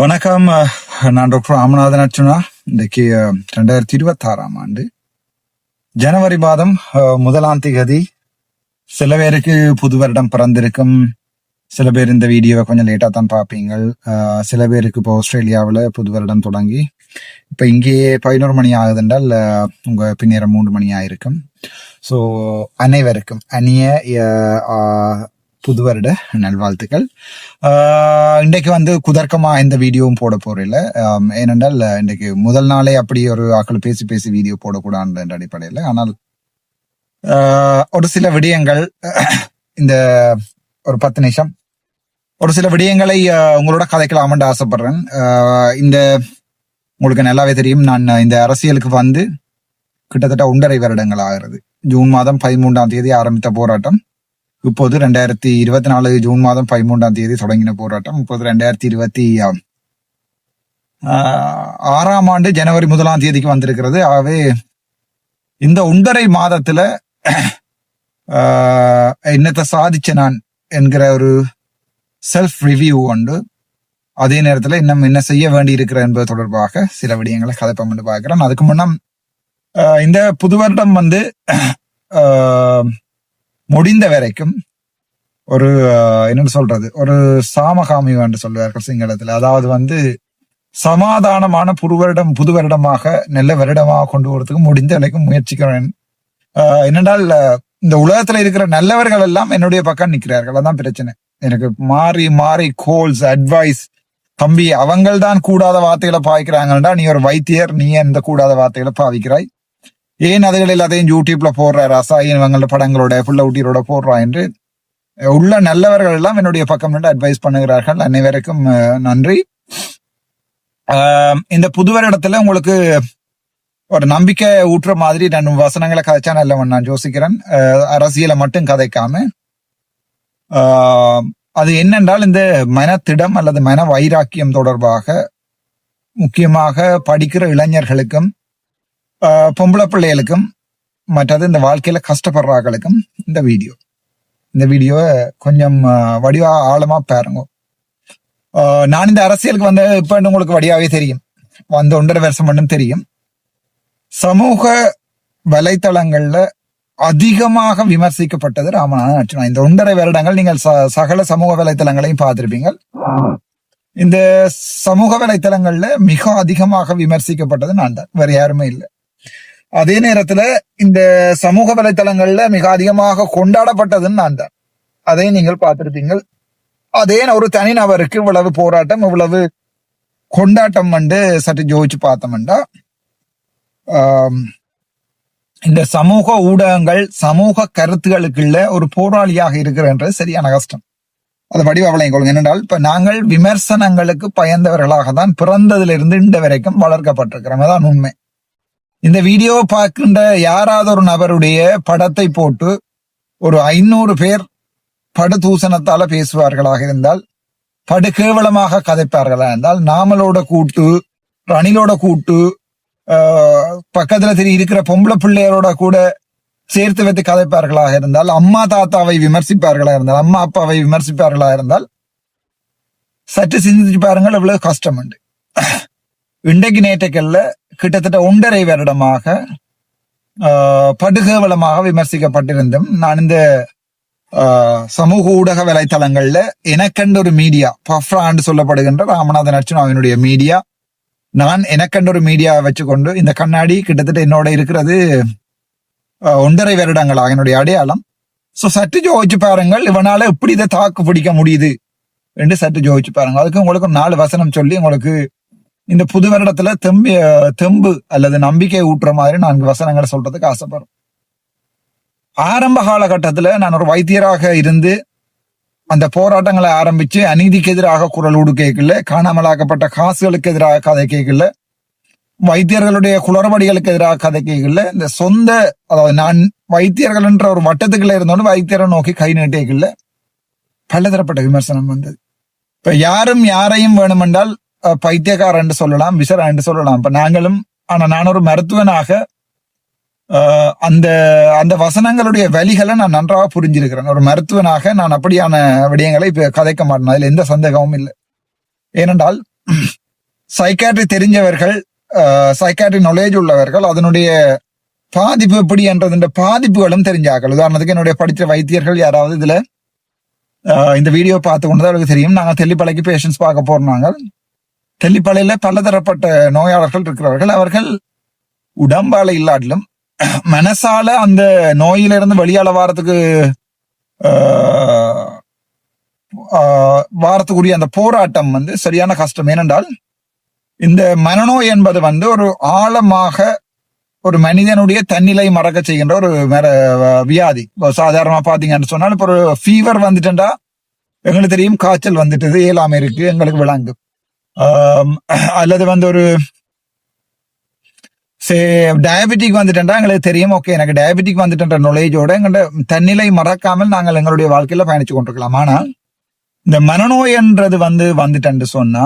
வணக்கம் நான் டாக்டர் ராமநாதன் அர்ச்சுனா இன்றைக்கு ரெண்டாயிரத்தி இருபத்தி ஆறாம் ஆண்டு ஜனவரி மாதம் முதலாம் திகதி. சில பேருக்கு புது வருடம் பிறந்திருக்கும். சில பேர் இந்த வீடியோவை கொஞ்சம் லேட்டாக தான் பார்ப்பீங்க சில பேருக்கு இப்போ ஆஸ்திரேலியாவில் புது வருடம் தொடங்கி இப்போ இங்கேயே பதினோரு மணி ஆகுதுன்றால் உங்கள் பின்னேற மூன்று மணி ஆயிருக்கும். ஸோ அனைவருக்கும் அந்நிய புது வருட நல்வாழ்த்துக்கள் இன்றைக்கு வந்து குதர்க்கமாக எந்த வீடியோவும் போட போகிறதில்ல ஏனென்றால் இன்றைக்கு முதல் நாளே அப்படி ஒரு ஆக்கள் பேசி பேசி வீடியோ போடக்கூடாது என்ற அடிப்படையில். ஆனால் ஒரு சில விடயங்கள் இந்த ஒரு பத்து நிமிஷம். ஒரு சில விடயங்களை உங்களோட கதைக்கலாம்னு ஆசைப்படுறேன். இந்த உங்களுக்கு நல்லாவே தெரியும் நான் இந்த அரசியலுக்கு வந்து கிட்டத்தட்ட ஒன்றரை வருடங்கள் ஆகிறது. ஜூன் மாதம் பதிமூன்றாம் தேதி ஆரம்பித்த போராட்டம். இப்போது ரெண்டாயிரத்தி இருபத்தி நாலு ஜூன் மாதம் பதிமூன்றாம் தேதி தொடங்கின போராட்டம். இப்போது ரெண்டாயிரத்தி இருபத்தி ஆறாம் ஆண்டு ஜனவரி முதலாம் தேதிக்கு வந்திருக்கிறது. ஆகவே இந்த ஒன்றரை மாதத்துல என்னத்தை சாதிச்ச நான் என்கிற ஒரு செல்ஃப் ரிவ்யூ உண்டு. அதே நேரத்தில் இன்னும் என்ன செய்ய வேண்டி இருக்கிற என்பது தொடர்பாக சில விடயங்களை கதைப்பம் என்று பார்க்கிறேன். அதுக்கு முன்னம் இந்த புது வருடம் வந்து முடிந்த வரைக்கும் ஒரு என்ன சொல்றது? ஒரு சாமகாமி என்று சொல்லுவார்கள் சிங்களத்துல. அதாவது வந்து சமாதானமான புது வருடம் புது வருடமாக நல்ல வருடமாக கொண்டு வரதுக்கு முடிந்த வரைக்கும் முயற்சிக்கிறேன். என்னென்றால் இந்த உலகத்துல இருக்கிற நல்லவர்கள் எல்லாம் என்னுடைய பக்கம் நிற்கிறார்கள். அதான் பிரச்சனை. எனக்கு மாறி மாறி கோல்ஸ் அட்வைஸ் தம்பி அவங்கள் தான் கூடாத வார்த்தைகளை பாவிக்கிறாங்கன்னா நீ ஒரு வைத்தியர் நீ எந்த கூடாத வார்த்தைகளை பாவிக்கிறாய்? ஏன் அதுகள் எல்லாத்தையும் யூடியூப்ல போடுற ரசாயன் இவங்களோட படங்களோட புள்ள ஊட்டியரோட போடுறா என்று உள்ள நல்லவர்கள் எல்லாம் என்னுடைய பக்கம் நின்று அட்வைஸ் பண்ணுகிறார்கள் அனைவருக்கும் நன்றி இந்த புது வருடத்துல உங்களுக்கு ஒரு நம்பிக்கை ஊட்டுற மாதிரி நான் வசனங்களை கதைச்சா நல்லவன் நான் யோசிக்கிறேன் அரசியலை மட்டும் கதைக்காம அது என்னென்றால் இந்த மனத்திடம் அல்லது மன வைராக்கியம் தொடர்பாக முக்கியமாக படிக்கிற இளைஞர்களுக்கும் பொம்பளை பிள்ளைகளுக்கும் மற்றது இந்த வாழ்க்கையில கஷ்டப்படுறார்களுக்கும் இந்த வீடியோ. இந்த வீடியோவை கொஞ்சம் வடிவா ஆழமா பாருங்க. ஆஹ், நான் இந்த அரசியலுக்கு வந்த இப்ப உங்களுக்கு வடிவாவே தெரியும். வந்த ஒன்றரை வருஷம் மட்டும் தெரியும். சமூக வலைத்தளங்கள்ல அதிகமாக விமர்சிக்கப்பட்டது ராமநாதன் அர்ச்சனா இந்த ஒன்றரை வருடங்கள் நீங்கள் ச- சகல சமூக வலைத்தளங்களையும் பார்த்திருப்பீங்க இந்த சமூக வலைத்தளங்கள்ல மிக அதிகமாக விமர்சிக்கப்பட்டது நான் தான். வேற யாருமே இல்லை. அதே நேரத்துல இந்த சமூக வலைத்தளங்கள்ல மிக அதிகமாக கொண்டாடப்பட்டதுன்னு நான் தான். அதையும் நீங்கள் பார்த்திருப்பீங்க அதே ஒரு தனிநபருக்கு இவ்வளவு போராட்டம் இவ்வளவு கொண்டாட்டம் வந்து சற்று ஜோதிச்சு பார்த்தோம்டா இந்த சமூக ஊடகங்கள் சமூக கருத்துகளுக்குள்ள ஒரு போராளியாக இருக்கிறன்றது சரியான கஷ்டம். அது வடிவவளையும் கொள்ளுங்க என்னென்றால் இப்ப நாங்கள் விமர்சனங்களுக்கு பயந்தவர்களாக தான் பிறந்ததிலிருந்து இந்த வரைக்கும் வளர்க்கப்பட்டிருக்கிறோம். அதான் உண்மை. இந்த வீடியோ பார்க்கின்ற யாராவது ஒரு நபருடைய படத்தை போட்டு ஒரு ஐநூறு பேர் படுதூசணத்தால பேசுவார்களாக இருந்தால் படு கேவலமாக கதைப்பார்களா இருந்தால் நாமளோட கூட்டு ரணிலோட கூட்டு ஆஹ், பக்கத்துல தெரிய இருக்கிற பொம்பளை பிள்ளையரோட கூட சேர்த்து வைத்து கதைப்பார்களாக இருந்தால் அம்மா தாத்தாவை விமர்சிப்பார்களா இருந்தால் அம்மா அப்பாவை விமர்சிப்பார்களா இருந்தால் சற்று சிந்திச்சு பாருங்கள் எவ்வளவு கஷ்டம் உண்டு இன்றைக்கு நேற்றைக்கல்ல கிட்டத்தட்ட ஒன்றரை வருடமாக படுகேவலமாக விமர்சிக்கப்பட்டிருந்தும் நான் இந்த சமூக ஊடக வலைத்தளங்கள்ல எனக்கென்ற ஒரு மீடியா பஃப்ரான்னு சொல்லப்படுகின்ற ராமநாதன் அர்ச்சுனாவினுடைய மீடியா நான் எனக்கென்ற ஒரு மீடியாவை வச்சுக்கொண்டு இந்த கண்ணாடி கிட்டத்தட்ட என்னோட இருக்கிறது ஒன்றரை வருடங்களாக என்னுடைய அடையாளம். சோ சற்று ஜோதிச்சு பாருங்கள் இவனால எப்படி இதை தாக்கு பிடிக்க முடியுது? என்று சற்று ஜோதிச்சு பாருங்கள். அதுக்கு உங்களுக்கு நாலு வசனம் சொல்லி உங்களுக்கு இந்த புது வருடத்துல தெம்பு தெம்பு அல்லது நம்பிக்கை ஊட்டுற மாதிரி நான்கு வசனங்களை சொல்றதுக்கு ஆசைப்படுறேன் ஆரம்ப காலகட்டத்துல நான் ஒரு வைத்தியராக இருந்து அந்த போராட்டங்களை ஆரம்பிச்சு அநீதிக்கு எதிராக குரல் ஊடு கேட்கல காணாமலாக்கப்பட்ட காசுகளுக்கு எதிராக கதை கேட்கல வைத்தியர்களுடைய குளறுபடிகளுக்கு எதிராக கதை கேட்கல இந்த சொந்த அதாவது நான் வைத்தியர்கள் என்ற ஒரு வட்டத்துக்குள்ள இருந்தோன்னு வைத்தியரை நோக்கி கை நீட்டேக்கல. பலதரப்பட்ட விமர்சனம் வந்தது. இப்ப யாரும் யாரையும் வேணுமென்றால் அஹ், பைத்தியக்காரன் என்று சொல்லலாம் விசரா என்று சொல்லலாம். இப்ப நாங்களும் ஆனா நான் ஒரு மருத்துவனாக அந்த அந்த வசனங்களுடைய வழிகளை நான் நன்றாக புரிஞ்சிருக்கிறேன். ஒரு மருத்துவனாக நான் அப்படியான விடயங்களை இப்ப கதைக்க மாட்டேன். அதுல எந்த சந்தேகமும் இல்லை. ஏனென்றால் சைக்காட்ரி தெரிஞ்சவர்கள் சைக்காட்ரி நாலேஜ் உள்ளவர்கள் அதனுடைய பாதிப்பு எப்படி என்றது பாதிப்புகளும் தெரிஞ்சாக்கள் உதாரணத்துக்கு என்னுடைய படித்த வைத்தியர்கள் யாராவது இதுல இந்த வீடியோ பார்த்து கொண்டு தான் தெரியும். நாங்கள் தெல்லிப்பளைக்கு பேஷன்ஸ் பார்க்க போறோம் நாங்கள். தெல்லிப்பாளையில பலதரப்பட்ட நோயாளர்கள் இருக்கிறவர்கள் அவர்கள் உடம்பால இல்லாட்டிலும் மனசால அந்த நோயிலிருந்து வெளியால வாரத்துக்கு வாரத்துக்குரிய அந்த போராட்டம் வந்து சரியான கஷ்டம். ஏனென்றால் இந்த மனநோய் என்பது வந்து ஒரு ஆழமாக ஒரு மனிதனுடைய தன்னிலை மறக்க செய்கின்ற ஒரு வியாதி. இப்போ சாதாரணமா பாத்தீங்கன்னு சொன்னால் இப்போ ஒரு ஃபீவர் வந்துட்டா எங்களுக்கு தெரியும் காய்ச்சல் வந்துட்டது இயலாம இருக்கு எங்களுக்கு விளங்கும் அல்லது வந்து ஒரு சே டயபெட்டிக் வந்துட்டேன்டா எங்களுக்கு தெரியும். ஓகே எனக்கு டயபெட்டிக் வந்துட்டேன்ற நுழைஜோட எங்களோட தன்னிலை மறக்காமல் நாங்கள் எங்களுடைய வாழ்க்கையில பயணிச்சு கொண்டிருக்கலாம். ஆனால் இந்த மனநோயன்றது வந்து வந்துட்டேன்னு சொன்னா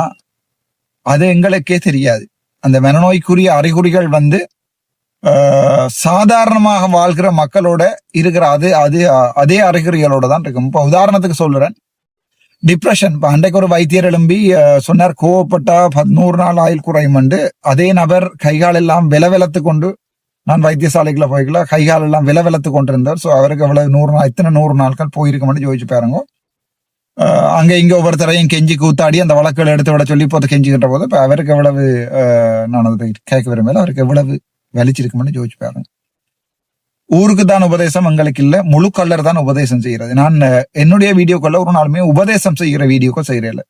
அது எங்களுக்கே தெரியாது. அந்த மனநோய்க்குரிய அறிகுறிகள் வந்து சாதாரணமாக வாழ்கிற மக்களோட இருக்கிற அது அது அதே அறிகுறிகளோட தான் இருக்கும். இப்போ உதாரணத்துக்கு சொல்றேன். டிப்ரெஷன் இப்போ அன்றைக்கு ஒரு வைத்தியர் எழும்பி சொன்னார் கோவப்பட்டா பதினோரு நாள் ஆயுள் குறையும் அதே நபர் கைகால் எல்லாம் விலவிலத்து கொண்டு நான் வைத்தியசாலைக்குள்ள போய்க்கல. கைகால் எல்லாம் விலவிலத்து கொண்டிருந்தார். ஸோ அவருக்கு எவ்வளவு நூறு நாள் இத்தனை நூறு நாட்கள் போயிருக்கும்னு யோசிச்சு பாருங்க. அங்கே இங்கே ஒவ்வொருத்தரையும் கெஞ்சி கூத்தாடி அந்த வழக்குகள் எடுத்து விட சொல்லி போது கெஞ்சிக்கிட்ட போது இப்போ அவருக்கு எவ்வளவு நான் அதை கேட்க விரும்பல. அவருக்கு எவ்வளவு வலிச்சிருக்குமென்னு யோசிச்சு பாருங்க. ஊருக்கு தான் உபதேசம் எங்களுக்கு இல்ல. முழு கல்லர் தான் உபதேசம் செய்யறது. நான் என்னுடைய வீடியோக்குள்ள ஒரு நாளுமே உபதேசம் செய்கிற வீடியோக்கள் செய்யறேன்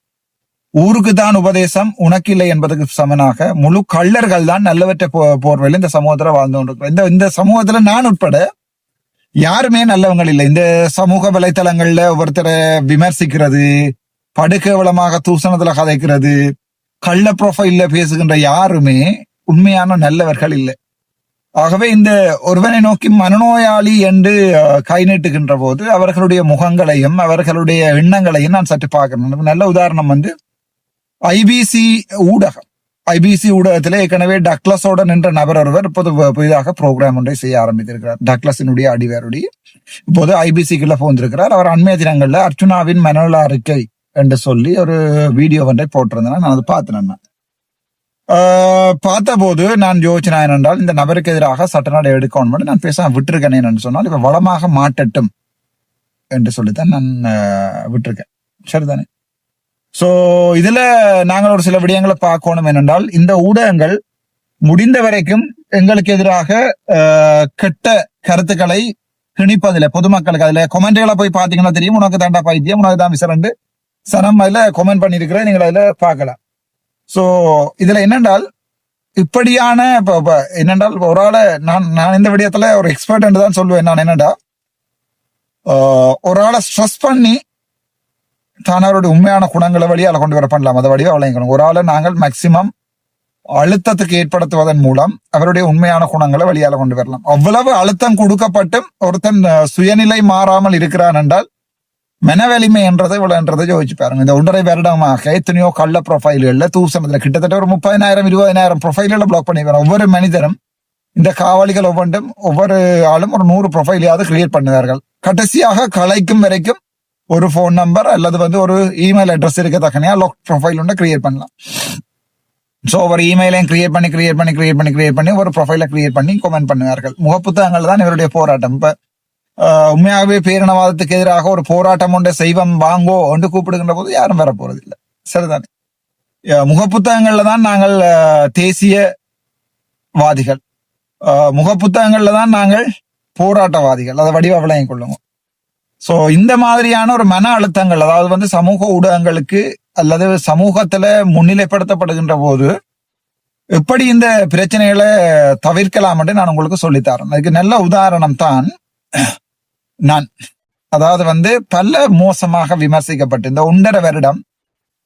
ஊருக்கு தான் உபதேசம் உனக்கு இல்லை என்பதற்கு சமனாக முழு கள்ளர்கள் தான் நல்லவற்றை போ போர்வையில் இந்த சமூகத்துல வாழ்ந்து கொண்டிருக்கிறோம். இந்த இந்த சமூகத்துல நான் உட்பட யாருமே நல்லவங்கள் இல்லை. இந்த சமூக வலைத்தளங்கள்ல ஒருத்தரை விமர்சிக்கிறது படுகேவலமாக தூசணத்துல கதைக்கிறது கள்ள ப்ரொஃபைல்ல பேசுகின்ற யாருமே உண்மையான நல்லவர்கள் இல்லை. ஆகவே இந்த ஒருவனை நோக்கி மனநோயாளி என்று கை நீட்டுகின்ற போது அவர்களுடைய முகங்களையும் அவர்களுடைய எண்ணங்களையும் நான் சற்று பார்க்கணும் நல்ல உதாரணம் வந்து ஐபிசி ஊடகம். ஐபிசி ஊடகத்தில் ஏற்கனவே டக்ளஸோட நின்ற நபர் ஒருவர் இப்போது புதிதாக ப்ரோக்ராம் ஒன்றை செய்ய ஆரம்பித்திருக்கிறார். டக்ளஸினுடைய அடிவேருடைய இப்போது ஐபிசிக்குள்ள போந்திருக்கிறார் அவர் அண்மைய தினங்களில் அர்ச்சுனாவின் மனநல அறிக்கை என்று சொல்லி ஒரு வீடியோ ஒன்றை போட்டிருந்தேன். நான் அதை பார்த்தேன் நான். பார்த்தபோது நான் யோசிச்சேன் என்னென்றால் இந்த நபருக்கு எதிராக சட்ட நடை எடுக்கணும் நான் பேச விட்டுருக்கேன் என்று சொன்னால் இப்போ வளமாக மாட்டட்டும் என்று சொல்லித்தான் நான் விட்டுருக்கேன். சரிதானே? சோ இதுல நாங்கள் ஒரு சில விடயங்களை பார்க்கணும் என்னென்றால் இந்த ஊடகங்கள் முடிந்த வரைக்கும் எங்களுக்கு எதிராக கெட்ட கருத்துக்களை திணிப்பதில்லை. பொதுமக்களுக்கு அதில் கொமெண்ட்களை போய் பார்த்தீங்கன்னா தெரியும். உனக்கு தாண்டா பைத்தியம் உனக்கு தான் விசரண்டு சனம் அதில் கொமெண்ட் பண்ணியிருக்கிறேன் நீங்கள் அதில் பார்க்கலாம். சோ இதுல என்னென்றால் இப்படியான இப்போ இப்போ என்னென்றால் ஒரு ஆளை நான் நான் இந்த விடயத்துல ஒரு எக்ஸ்பர்ட் என்று தான் சொல்லுவேன் நான் என்னென்றா ஒரு ஆளை ஸ்ட்ரெஸ் பண்ணி தான் அவருடைய உண்மையான குணங்களை வழியால் கொண்டு வர பண்ணலாம். அதை வழியாக வழங்கணும் ஒரு ஆளை நாங்கள் மேக்சிமம் அழுத்தத்துக்கு ஏற்படுத்துவதன் மூலம் அவருடைய உண்மையான குணங்களை வெளியால கொண்டு வரலாம். அவ்வளவு அழுத்தம் கொடுக்கப்பட்டும் ஒருத்தன் சுயநிலை மாறாமல் இருக்கிறான் என்றால் மனவலிமை என்றதை இவ்வளோன்றதை யோசிச்சு பாருங்க. இந்த ஒன்றரை வருடமாக எத்தனையோ கள்ள ப்ரொஃபைல்கள்ல தூசணத்தில் கிட்டத்தட்ட ஒரு முப்பதினாயிரம் இருபதினாயிரம் ப்ரொஃபைல்களை பிளாக் பண்ணிடுவாங்க ஒவ்வொரு மனிதரும் இந்த காவலிகள் ஒவ்வொன்றும் ஒவ்வொரு ஆளும் ஒரு நூறு ப்ரொஃபைலையாவது கிரியேட் பண்ணுவார்கள். கடைசியாக கலைக்கும் வரைக்கும் ஒரு ஃபோன் நம்பர் அல்லது வந்து ஒரு இமெயில் அட்ரஸ் இருக்க தக்கனையா லாக் ப்ரொஃபைல் ஒன்று கிரியேட் பண்ணலாம். ஸோ ஒரு இமெயிலையும் கிரியேட் பண்ணி கிரியேட் பண்ணி கிரியேட் பண்ணி கிரியேட் பண்ணி ஒரு ப்ரொஃபைலை கிரியேட் பண்ணி கமெண்ட் பண்ணுவார்கள். முகப்புத்தகங்கள் தான் இவருடைய போராட்டம். இப்போ உண்மையாகவே பேரினவாதத்துக்கு எதிராக ஒரு போராட்டம் ஒன்றை செய்வம் வாங்கோ என்று கூப்பிடுகின்ற போது யாரும் வர போறதில்லை சரிதானே முகப்புத்தகங்கள்ல தான் நாங்கள் தேசியவாதிகள். முகப்புத்தகங்கள்ல தான் நாங்கள் போராட்டவாதிகள். அதை வடிவ விளங்கிக் கொள்ளுங்க. ஸோ இந்த மாதிரியான ஒரு மன அழுத்தங்கள் அதாவது வந்து சமூக ஊடகங்களுக்கு அல்லது சமூகத்துல முன்னிலைப்படுத்தப்படுகின்ற போது எப்படி இந்த பிரச்சனைகளை தவிர்க்கலாம் என்று நான் உங்களுக்கு சொல்லித்தரேன் அதுக்கு நல்ல உதாரணம் தான் நான் அதாவது வந்து பல மோசமாக விமர்சிக்கப்பட்டு இந்த ஒன்றரை வருடம்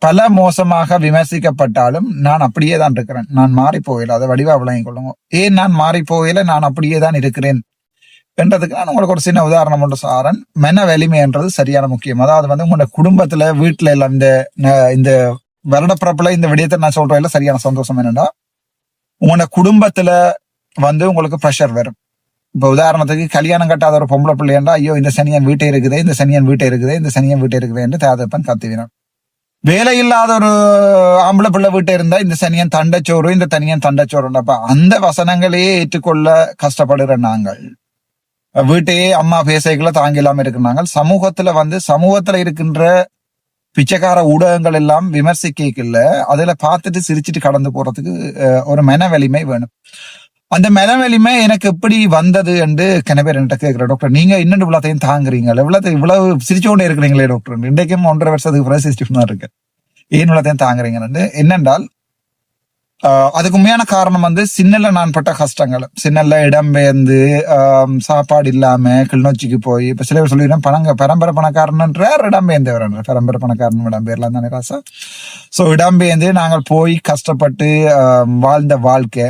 பல மோசமாக விமர்சிக்கப்பட்டாலும் நான் அப்படியே தான் இருக்கிறேன். நான் மாறி போகல அதை வடிவா விளங்கிக் கொள்ளுங்க. ஏன் நான் மாறி போகல நான் அப்படியே தான் இருக்கிறேன்? என்றதுக்கு நான் உங்களுக்கு ஒரு சின்ன உதாரணம் ஒன்று சாரன். மன வலிமைன்றது சரியான முக்கியம். அதாவது வந்து உங்களோட குடும்பத்துல வீட்டுல எல்லாம் இந்த இந்த வருடப்பிறப்புல இந்த விடயத்தை நான் சொல்றதுல சரியான சந்தோஷம் என்னன்னா உங்களோட குடும்பத்துல வந்து உங்களுக்கு ப்ரெஷர் வரும். இப்போ உதாரணத்துக்கு கல்யாணம் கட்டாத ஒரு பொம்பளை பிள்ளையண்டா ஐயோ இந்த சனியன் வீட்டை இருக்குது இந்த சனியன் வீட்டை இருக்குது இந்த சனியன் வீட்டை இருக்குது என்று தேதப்பன் கத்துவினான் வேலை இல்லாத ஒரு ஆம்பளை பிள்ளை வீட்டை இருந்தா இந்த சனியன் தண்டச்சோறு இந்த தனியன் தண்டச்சோறுன்றப்ப அந்த வசனங்களையே ஏற்றுக்கொள்ள கஷ்டப்படுற நாங்கள். வீட்டையே அம்மா பேசைகளை தாங்க இல்லாம இருக்கிறாங்க சமூகத்துல வந்து சமூகத்துல இருக்கின்ற பிச்சைக்கார ஊடகங்கள் எல்லாம் விமர்சிக்கல அதுல பார்த்துட்டு சிரிச்சிட்டு கடந்து போறதுக்கு ஒரு மன வலிமை வேணும். அந்த மன எனக்கு எப்படி வந்தது என்று கனவேர் என்கிட்ட கேட்கிற டாக்டர் நீங்க இன்னும் இவ்வளோத்தையும் தாங்குறீங்க இவ்வளவு இவ்வளவு சிரிச்சு கொண்டே இருக்கிறீங்களே டாக்டர் இன்றைக்கும் ஒன்றரை வருஷத்துக்கு பிறகு சிரிச்சுட்டு தான் இருக்கேன். ஏன் இவ்வளோத்தையும் தாங்குறீங்கன்னு? என்னென்றால் அதுக்கு உண்மையான காரணம் வந்து சின்னல நான் பட்ட கஷ்டங்கள். சின்னல்ல இடம்பெயர்ந்து பெயர்ந்து சாப்பாடு இல்லாம கிளிநொச்சிக்கு போய் இப்ப சில பேர் சொல்லிடுறேன் பணங்க பரம்பரை பணக்காரன்ன்ற இடம்பெயர்ந்தவர் பரம்பரை பணக்காரன் இடம்பெயர்லாம் தானே ராசா ஸோ இடம்பெயர்ந்து நாங்கள் போய் கஷ்டப்பட்டு வாழ்ந்த வாழ்க்கை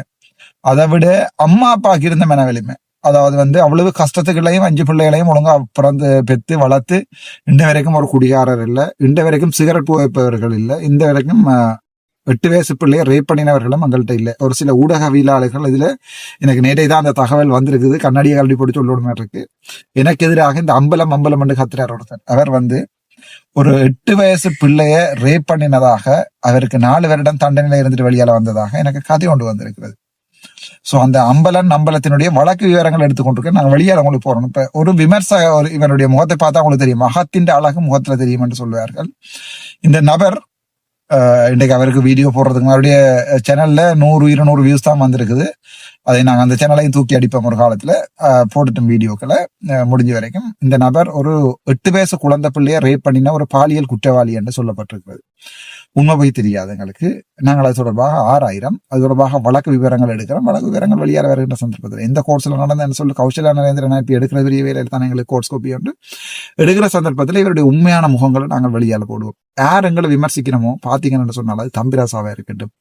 அதை விட அம்மா அப்பாவுக்கு இருந்த மனவெளிமை. அதாவது வந்து அவ்வளவு கஷ்டத்துக்குள்ளையும் அஞ்சு பிள்ளைகளையும் ஒழுங்கா பிறந்து பெத்து வளர்த்து இன்று வரைக்கும் ஒரு குடிகாரர் இல்லை. இன்று வரைக்கும் சிகரெட் புகைப்பவர்கள் இல்லை. இந்த வரைக்கும் எட்டு வயசு பிள்ளைய ரேப் பண்ணினவர்களும் எங்கள்கிட்ட இல்லை. ஒரு சில ஊடகவியலாளர்கள் இதுல எனக்கு நேரே தான் அந்த தகவல் வந்திருக்குது. கண்ணாடியை கல்வி போட்டு சொல்லோட இருக்கு. எனக்கு எதிராக இந்த அம்பலம் அம்பலம் என்று கத்துறார் ஒருத்தர். அவர் வந்து ஒரு எட்டு வயசு பிள்ளைய ரேப் பண்ணினதாக அவருக்கு நாலு வருடம் தண்டனையில இருந்துட்டு வெளியால வந்ததாக எனக்கு கதை கொண்டு வந்திருக்கிறது. ஸோ அந்த அம்பலன் அம்பலத்தினுடைய வழக்கு விவரங்கள் எடுத்துக்கொண்டிருக்கேன். நாங்கள் வெளியே அவங்களுக்கு போகிறோம் இப்போ ஒரு விமர்சக ஒரு இவருடைய முகத்தை பார்த்தா அவங்களுக்கு தெரியும். மகத்தின் அழகு முகத்தில் தெரியும் என்று சொல்லுவார்கள். இந்த நபர் இன்றைக்கு அவருக்கு வீடியோ போடுறதுக்கு அவருடைய சேனல்ல நூறு இருநூறு வியூஸ் தான் வந்திருக்குது. அதை நாங்கள் அந்த சேனலையும் தூக்கி அடிப்போம் ஒரு காலத்துல. போட்டுட்டோம் வீடியோக்களை. முடிஞ்ச வரைக்கும் இந்த நபர் ஒரு எட்டு வயசு குழந்தை பிள்ளைய ரேப் பண்ணின ஒரு பாலியல் குற்றவாளி என்று சொல்லப்பட்டிருக்கிறது. உண்மை போய் தெரியாது எங்களுக்கு. நாங்கள் அது தொடர்பாக ஆறாயிரம் அது தொடர்பாக வழக்கு விவரங்கள் எடுக்கிறோம். வழக்கு விவரங்கள் வெளியாக வருகின்ற சந்தர்ப்பத்தில். எந்த கோர்ஸில் நடந்ததுன்னு சொல்லி கௌசல்யா நரேந்திரன் இப்போ எடுக்கிற பெரிய வேலையில் தான் எங்களுக்கு கோர்ஸ் கோப்பி உண்டு. எடுக்கிற சந்தர்ப்பத்தில் இவருடைய உண்மையான முகங்களை நாங்கள் வெளியால் போடுவோம். யார் எங்களை விமர்சிக்கணுமோ பார்த்தீங்கன்னு சொன்னால் அது தம்பிராசாவாக இருக்கட்டும்.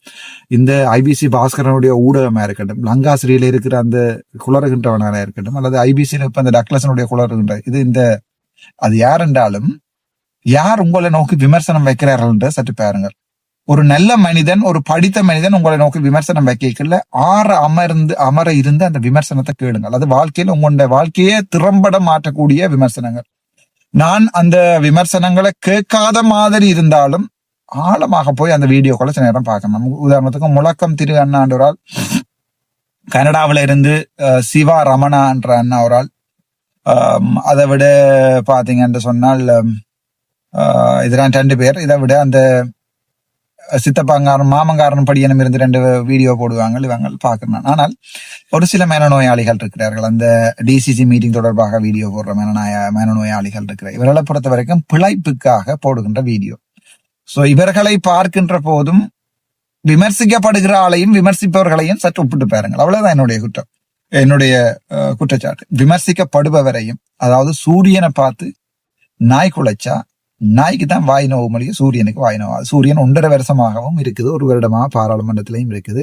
இந்த ஐபிசி பாஸ்கரனுடைய ஊடகமாக இருக்கட்டும் லங்கா சராசரியில் இருக்கிற அந்த குளறுகின்றவனாக இருக்கட்டும் அல்லது ஐபிசியில் இப்ப இந்த டக்லசனுடைய குளறுகின்ற இது இந்த அது யார் என்றாலும் யார் உங்களை நோக்கி விமர்சனம் வைக்கிறார்கள் என்று சற்று பாருங்கள். ஒரு நல்ல மனிதன் ஒரு படித்த மனிதன் உங்களை நோக்கி விமர்சனம் வைக்கல ஆற அமர்ந்து அமர இருந்து அந்த விமர்சனத்தை கேளுங்கள். அது வாழ்க்கையில் உங்களுடைய வாழ்க்கையே திறம்பட மாற்றக்கூடிய விமர்சனங்கள். நான் அந்த விமர்சனங்களை கேட்காத மாதிரி இருந்தாலும் ஆழமாக போய் அந்த வீடியோக்களை சில நேரம் பார்க்கணும் நம்ம உதாரணத்துக்கு முழக்கம் திரு அண்ணாண்டோரால் கனடாவில இருந்து சிவா ரமணா என்ற அண்ணா ஒரு ஆள். அதை விட பாத்தீங்கன்னு சொன்னால் இதுதான் இதெல்லாம் ரெண்டு பேர். இதை விட அந்த சித்தப்பாங்காரன் மாமங்காரன் படியனும் இருந்து ரெண்டு வீடியோ போடுவாங்க இவங்க பார்க்கணும். ஆனால் ஒரு சில மனநோயாளிகள் இருக்கிறார்கள். அந்த டிசிசி மீட்டிங் தொடர்பாக வீடியோ போடுற மனநோய மனநோயாளிகள் இருக்கிற இவர்களை பொறுத்த வரைக்கும் பிழைப்புக்காக போடுகின்ற வீடியோ சோ இவர்களை பார்க்கின்ற போதும் விமர்சிக்கப்படுகிற ஆளையும் விமர்சிப்பவர்களையும் சற்று ஒப்பிட்டு பாருங்கள். அவ்வளவுதான் என்னுடைய குற்றம். என்னுடைய குற்றச்சாட்டு. விமர்சிக்கப்படுபவரையும் அதாவது சூரியனை பார்த்து நாய் குலைச்சா நாய்க்கு தான் வாய் நோவு மொழியும் சூரியனுக்கு வாய் நோவாது சூரியன் ஒன்றரை வருஷமாகவும் இருக்குது. ஒரு வருடமாக பாராளுமன்றத்திலையும் இருக்குது.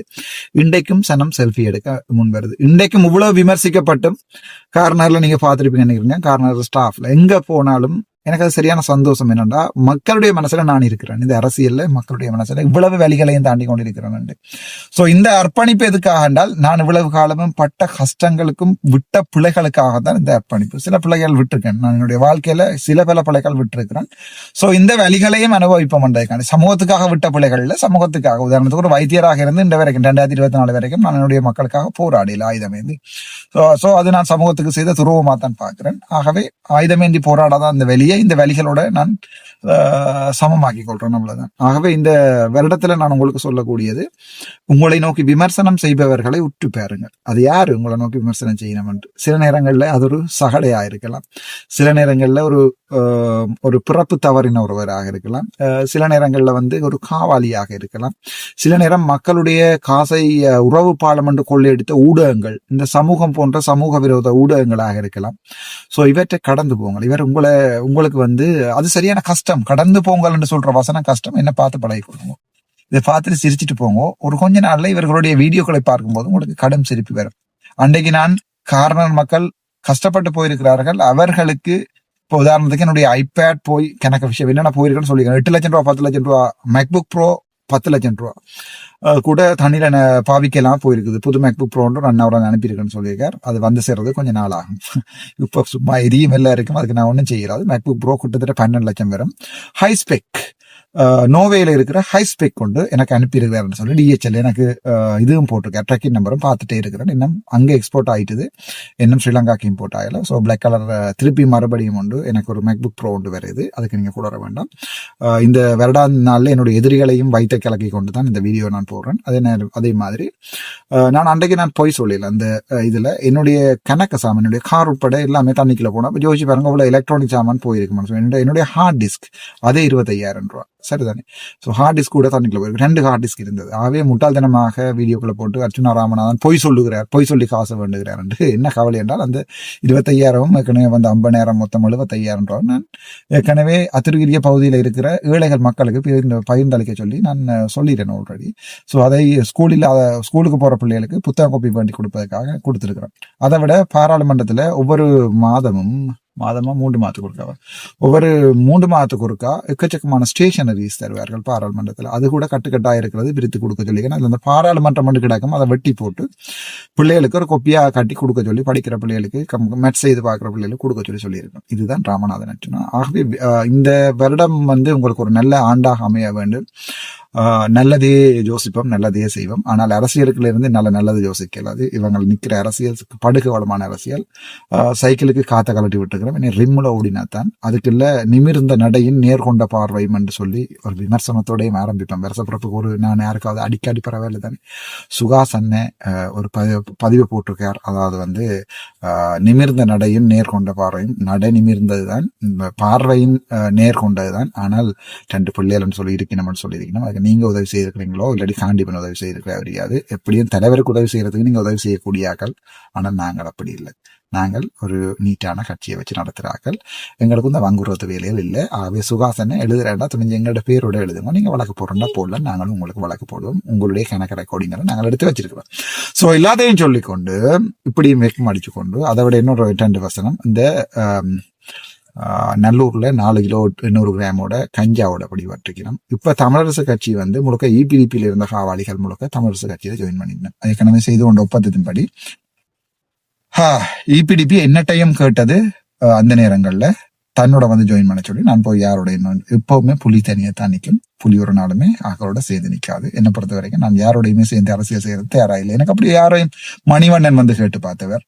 இன்றைக்கும் சனம் செல்ஃபி எடுக்க முன் வருது. இன்றைக்கும் இவ்வளவு விமர்சிக்கப்பட்டும் கார்னர்ல நீங்க பார்த்துருப்பீங்க நினைக்கிறீங்க கார்னர் ஸ்டாஃப்ல எங்க போனாலும் எனக்கு அது சரியான சந்தோஷம் என்னென்னா மக்களுடைய மனசுல நான் இருக்கிறேன். இந்த அரசியல்ல மக்களுடைய மனசுல இவ்வளவு வழிகளையும் தாண்டி கொண்டிருக்கிறேன் சோ இந்த அர்ப்பணிப்பு எதுக்காக என்றால் நான் இவ்வளவு காலமும் பட்ட கஷ்டங்களுக்கும் விட்ட பிள்ளைகளுக்காக தான் இந்த அர்ப்பணிப்பு. சில பிள்ளைகள் விட்டுருக்கேன். நான் என்னுடைய வாழ்க்கையில சில பல பிள்ளைகள் விட்டுருக்கிறேன். சோ இந்த வழிகளையும் அனுபவிப்போம் என்றதுக்கான சமூகத்துக்காக விட்ட பிள்ளைகளில் சமூகத்துக்காக. உதாரணத்துக்கு ஒரு வைத்தியராக இருந்து இந்த வரைக்கும் ரெண்டாயிரத்தி இருபத்தி நாலு வரைக்கும் நான் என்னுடைய மக்களுக்காக போராடியில் ஆயுதமேந்தி சோ சோ அது நான் சமூகத்துக்கு செய்த துருவமா தான் பார்க்குறேன். ஆகவே ஆயுதமேந்தி போராடாதான் அந்த வெளியே இந்த வேலைகளோட நான் சமமாக்கி கொள்றேன் அவ்வளவுதான். ஆகவே இந்த வருடத்துல நான் உங்களுக்கு சொல்லக்கூடியது உங்களை நோக்கி விமர்சனம் செய்பவர்களை உற்று பாருங்கள். அது யாரு உங்களை நோக்கி விமர்சனம் செய்யணும் என்று? சில நேரங்களில் அது ஒரு சகடையா இருக்கலாம். சில நேரங்களில் ஒரு ஒரு பிறப்பு தவறின ஒருவராக இருக்கலாம். சில நேரங்களில் வந்து ஒரு காவாலியாக இருக்கலாம். சில நேரம் மக்களுடைய காசை உறவு பாலம் என்று கொள்ளையடித்த ஊடகங்கள் இந்த சமூகம் போன்ற சமூக விரோத ஊடகங்களாக இருக்கலாம். சோ இவற்றை கடந்து போங்கள். இவர் உங்களை உங்களுக்கு வந்து அது சரியான கஷ்டம். கடந்து போங்கள்னு என்று சொல்ற வசனம் கஷ்டம். என்ன பார்த்து பழகி கொடுங்க இதை பார்த்துட்டு சிரிச்சிட்டு போங்க. ஒரு கொஞ்ச நாள்ல இவர்களுடைய வீடியோக்களை பார்க்கும்போது உங்களுக்கு கடும் சிரிப்பு வரும். அன்றைக்கு நான் காரணர் மக்கள் கஷ்டப்பட்டு போயிருக்கிறார்கள். அவர்களுக்கு இப்போ உதாரணத்துக்கு என்னுடைய ஐபேட் போய் கணக்கு விஷயம் என்னென்ன போயிருக்கேன்னு சொல்லியிருக்கேன் எட்டு லட்சம் ரூபா பத்து லட்சம் ரூபா மேக்புக் ப்ரோ பத்து லட்சம் ரூபா. கூட தண்ணியில் பாவிக்கலாம் போயிருக்குது. புது மேக்புக் ப்ரோன்னு நான் அவரை அனுப்பியிருக்கேன்னு சொல்லியிருக்கார். அது வந்து சேர்றது கொஞ்சம் நாள் ஆகும் இப்போ சும்மா எரியும் எல்லாம் இருக்கும் அதுக்கு நான் ஒன்றும் செய்யறாது. மேக்புக் ப்ரோ கிட்டத்தட்ட பன்னெண்டு லட்சம் வரும். ஹை ஸ்பெக் நோவேல இருக்கிற ஹைஸ்பெக் கொண்டு எனக்கு அனுப்பியிருக்கிறாருன்னு சொல்லி டிஹெச்எல் எனக்கு இதுவும் போட்டிருக்கேன் ட்ரெக்கிங் நம்பரும் பார்த்துட்டே இருக்கிறேன். இன்னும் அங்கே எக்ஸ்போர்ட் ஆயிட்டுது. இன்னும் ஸ்ரீலங்காக்கு இம்போர்ட் ஆகல. ஸோ பிளாக் கலர் திருப்பி மறுபடியும் உண்டு. எனக்கு ஒரு மேக்புக் ப்ரோ ஒன்று வருது அதுக்கு நீங்கள் கூட வர வேண்டாம். இந்த வருடாந்த நாளில் என்னுடைய எதிரிகளையும் வைத்த கிளக்கி கொண்டு தான் இந்த வீடியோ நான் போடுறேன். அதே நேரம் அதே மாதிரி நான் அன்றைக்கு நான் போய் சொல்லல அந்த இதில் என்னுடைய கணக்கு சாமான் என்னுடைய கார் உட்பட எல்லாமே தண்ணிக்குள்ள போனோம் யோசிச்சு பாருங்க அவ்வளோ எலக்ட்ரானிக் சாமான் போயிருக்குமா ஸோ என்னுடைய என்னுடைய ஹார்ட் டிஸ்க் அதே இருபத்தையாயிரம் ரூபா சரிதானே? ஸோ ஹார்ட் டிஸ்க் கூட தண்ணிக்குள்ள போயிருக்கு ரெண்டு ஹார்ட் டிஸ்க் இருந்தது. ஆகவே முட்டாள்தனமாக வீடியோக்குள்ள போட்டு அர்ச்சுனா ராமநாதன் பொய் சொல்லுகிறார் பொய் சொல்லி காசு வேண்டுகிறார் என்று. என்ன கவலை என்றால் அந்த இருபத்தையாயிரம் ஏற்கனவே வந்து ஐம்பதாயிரம் மொத்தம் எழுபத்தையாயிரம் ரூபா நான் ஏற்கனவே அத்திருகிரிய பகுதியில் இருக்கிற ஏழைகள் மக்களுக்கு பகிர்ந்தளிக்க சொல்லி நான் சொல்லிடுறேன் ஆல்ரெடி ஸோ அதை ஸ்கூலில் அதை ஸ்கூலுக்கு போகிற பிள்ளைகளுக்கு புத்தக கோப்பி வேண்டி கொடுப்பதற்காக கொடுத்துருக்குறேன். அதை விட பாராளுமன்றத்தில் ஒவ்வொரு மாதமும் மாதமா மூன்று மாதத்துக்கு ஒருக்கா ஒவ்வொரு மூன்று மாதத்துக்கு ஒருக்கா எக்கச்சக்கமான ஸ்டேஷனரிஸ் தருவார்கள் பாராளுமன்றத்தில். அது கூட கட்டுக்கட்டாக இருக்கிறது பிரித்து கொடுக்க சொல்லி. ஏன்னா அந்த பாராளுமன்றம் மட்டும் கிடக்கும் அதை வெட்டி போட்டு பிள்ளைகளுக்கு ஒரு கொப்பியா கட்டி கொடுக்க சொல்லி படிக்கிற பிள்ளைகளுக்கு மெட் செய்து பார்க்குற பிள்ளைகளுக்கு கொடுக்க சொல்லி சொல்லியிருக்கோம். இதுதான் ராமநாதன் ஆகவே இந்த வருடம் வந்து உங்களுக்கு ஒரு நல்ல ஆண்டாக அமைய வேண்டும். நல்லதே யோசிப்போம் நல்லதே செய்வோம். ஆனால் அரசியலுக்குல இருந்து நல்ல நல்லது யோசிக்கலாது. இவங்க நிற்கிற அரசியல் படுகவலமான அரசியல். சைக்கிளுக்கு காத்த கலட்டி விட்டுக்கிறோம் இனி ரிம்முல ஓடினா தான் அதுக்குள்ள நிமிர்ந்த நடையின் நேர்கொண்ட பார்வையும் என்று சொல்லி ஒரு விமர்சனத்தோடையும் ஆரம்பிப்பேன் வருஷப்பிறப்புக்கு ஒரு நான் யாருக்காவது அடிக்கடி பரவாயில்ல தானே. சுகாஸ் அண்ணன் ஒரு பதிவு பதிவு போட்டிருக்கார். அதாவது வந்து நிமிர்ந்த நடையும் நேர்கொண்ட பார்வையும் நடை நிமிர்ந்தது தான். பார்வையின் நேர்கொண்டது தான். ஆனால் ரெண்டு பிள்ளைகள்னு சொல்லி இருக்கணும்னு சொல்லியிருக்கணும் அதுக்கு நீங்க உதவி செய்திருக்கிறீங்களோ இல்லாட்டி காண்டிபன் உதவி செய்திருக்கிறா தெரியாது எப்படியும் தலைவருக்கு உதவி செய்யறதுக்கு நீங்க உதவி செய்யக்கூடிய ஆக்கள் ஆனால் நாங்கள் அப்படி இல்லை. நாங்கள் ஒரு நீட்டான கட்சியை வச்சு நடத்துகிறார்கள். எங்களுக்கு இந்த வங்குறது வேலைகள் இல்லை. ஆகவே சுகாசனை எழுதுறேன்டா துணிஞ்சு எங்களோட பேரோட எழுதுங்க. நீங்கள் வழக்கு போடுறா போடல. நாங்களும் உங்களுக்கு வழக்கு போடுவோம். உங்களுடைய கணக்கு ரெக்கார்டிங்களை நாங்கள் எடுத்து வச்சிருக்கிறோம். ஸோ எல்லாத்தையும் சொல்லிக்கொண்டு இப்படி மேக்கம் அடிச்சு கொண்டு அதை விட இன்னொரு ரெண்டு வசனம். இந்த நல்லூர்ல நாலு கிலோ எண்ணூறு கிராமோட கஞ்சாவோட படி இப்போ தமிழரசு கட்சி வந்து முழுக்க இபிடிபியில் இருந்த காவாளிகள் முழுக்க தமிழரசு கட்சியை ஜாயின் பண்ணிருந்தேன் ஏற்கனவே செய்து கொண்ட ஒப்பந்தத்தின்படி. இபிடிபி என்னட்டையும் கேட்டது அந்த நேரங்களில் தன்னோட வந்து ஜாயின் பண்ண சொல்லி நான் போய் யாரோட இன்னும் எப்பவுமே புலி தனியை தான் நிற்கும் புலி ஒரு நாளுமே அவரோட சேர்ந்து நிற்காது என்னை பொறுத்த வரைக்கும் நான் யாரோடையுமே சேர்ந்து அரசியல் செய்யறது தயாராக இல்லை. எனக்கு அப்படி யாரையும் மணிவண்ணன் வந்து கேட்டு பார்த்தவர்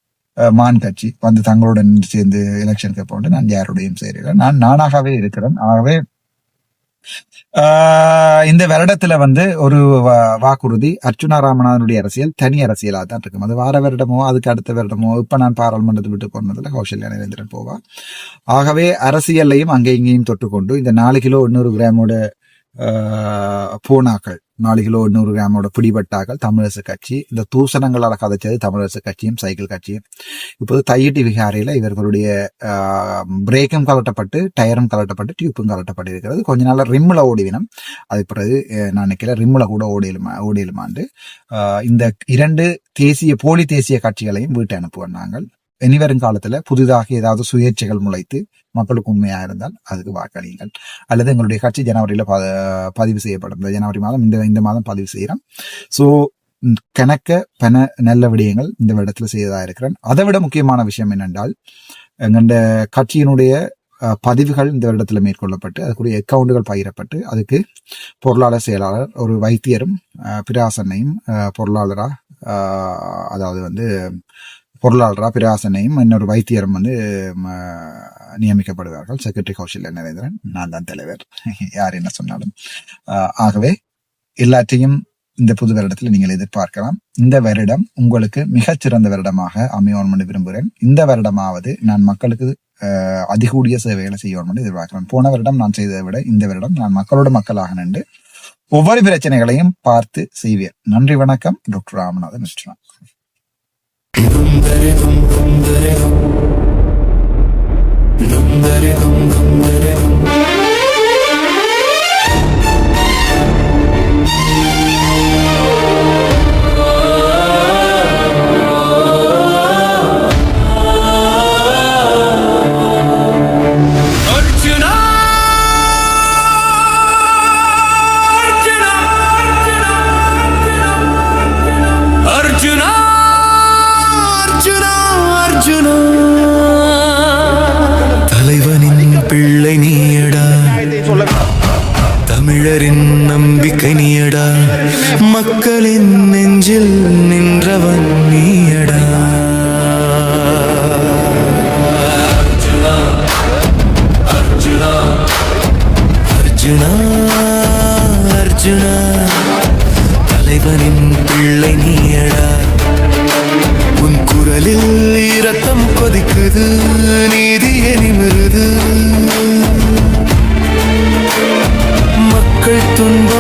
மான் கட்சி வந்து தங்களுடன் சேர்ந்து எலெக்ஷனுக்கு போட்டு நான் யாருடையும் செய்யல நான் நானாகவே இருக்கிறேன். ஆகவே ஆஹ், இந்த வருடத்துல வந்து ஒரு வா- வாக்குறுதி அர்ச்சுனா ராமநாதனுடைய அரசியல் தனி அரசியலாக தான் இருக்கும். அது வார வருடமோ அதுக்கு அடுத்த வருடமோ இப்ப நான் பாராளுமன்றத்தை விட்டு போனதுல கௌசல்யா நரேந்திரன் போவா ஆகவே அரசியலையும் அங்கே இங்கேயும் தொட்டுக்கொண்டு இந்த நாலு கிலோ இன்னொரு கிராமோட போனாக்கள் நாலு கிலோ நூறு கிராமோட பிடிபட்டாக்கள் தமிழரசு கட்சி இந்த தூசணங்களால் கதைச்சது தமிழரசு கட்சியும் சைக்கிள் கட்சியும். இப்போது தையிட்டி விகாரையில இவர்களுடைய பிரேக்கும் கலட்டப்பட்டு டயரும் கலட்டப்பட்டு டியூப்பும் கலட்டப்பட்டு இருக்கிறது கொஞ்ச நாள் ரிம்மில் ஓடிவினம் அது பிறகு நான் நினைக்கிறேன் ரிம்மில் கூட ஓடிலுமா ஓடிலுமாண்டு இந்த இரண்டு தேசிய போலி தேசிய கட்சிகளையும் வீட்டை அனுப்புவோம் நாங்கள். இனிவரும் காலத்துல புதிதாக ஏதாவது சுயேட்சைகள் முளைத்து மக்களுக்கு உண்மையா இருந்தால் அதுக்கு வாக்களியுங்கள். அல்லது எங்களுடைய கட்சி ஜனவரியில ப- பதிவு செய்யப்படும். இந்த ஜனவரி மாதம் இந்த இந்த மாதம் பதிவு செய்யறோம். ஸோ கணக்க பண நல்ல விடயங்கள் இந்த இடத்துல செய்ததா இருக்கிறேன். அதை விட முக்கியமான விஷயம் என்னென்றால் எங்கள்ட கட்சியினுடைய பதிவுகள் இந்த இடத்துல மேற்கொள்ளப்பட்டு அதுக்குரிய அக்கவுண்டுகள் பகிரப்பட்டு அதுக்கு பொருளாளர் செயலாளர் ஒரு வைத்தியரும் பிராசனையும் பொருளாளராக பொருளாளரா அதாவது வந்து பொருளாளராக பிரகாசனையும் இன்னொரு வைத்தியரும் வந்து நியமிக்கப்படுவார்கள். செக்ரட்டரி கௌசல்யா நரேந்திரன் நான் தான் தலைவர். யார் என்ன சொன்னாலும். ஆகவே எல்லாத்தையும் இந்த புது வருடத்தில் நீங்கள் எதிர்பார்க்கலாம். இந்த வருடம் உங்களுக்கு மிகச்சிறந்த வருடமாக அமையணும் என்று விரும்புகிறேன். இந்த வருடமாவது நான் மக்களுக்கு அதிகூடிய சேவைகளை செய்யணும் என்று எதிர்பார்க்கிறேன். போன வருடம் நான் செய்ததை விட இந்த வருடம் நான் மக்களோட மக்களாக நின்று ஒவ்வொரு பிரச்சனைகளையும் பார்த்து செய்வேன். நன்றி வணக்கம். Doctor Ramanathan Dum dum dum dum dum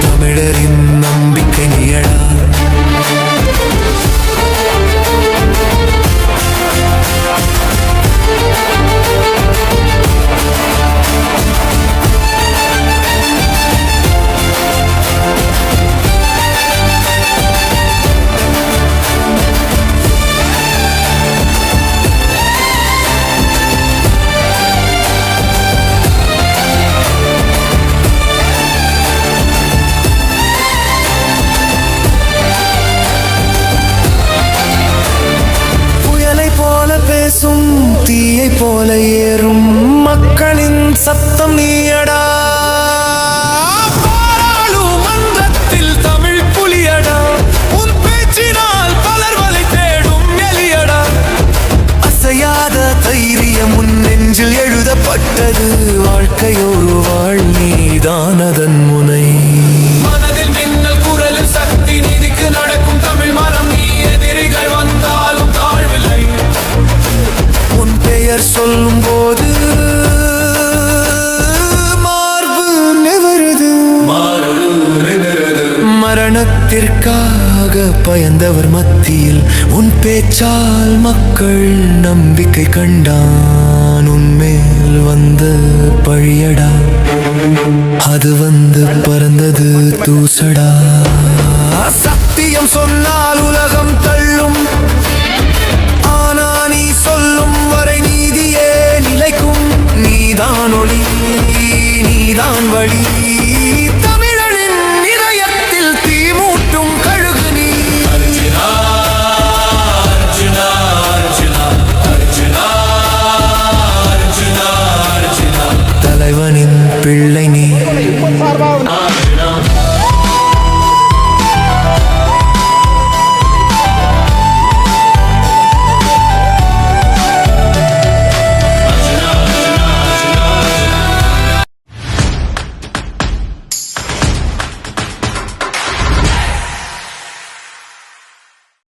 தமிழரின் நம்பிக்கை தைரியம் உன் நெஞ்சில் எழுதப்பட்டது. வாழ்க்கை ஒரு வாழ் நீதான் அதன் முனை. மனதில் மின்னல் குரலில் சக்தி நீதிக்கு நடக்கும் தமிழ் மரம் நீ எதிரிகள் வந்தாலும் தாழ்வில்லை. உன் பெயர் சொல்லும் போது மார்பு நிவருது மரணத்திற்காக பயந்தவர் மத்தியில் உன் பேச்சால் மக்கள் நம்பிக்கை கண்டான். உன்மேல் வந்த பழியடா. அது வந்து பறந்தது தூசடா. சத்தியம் சொன்னால்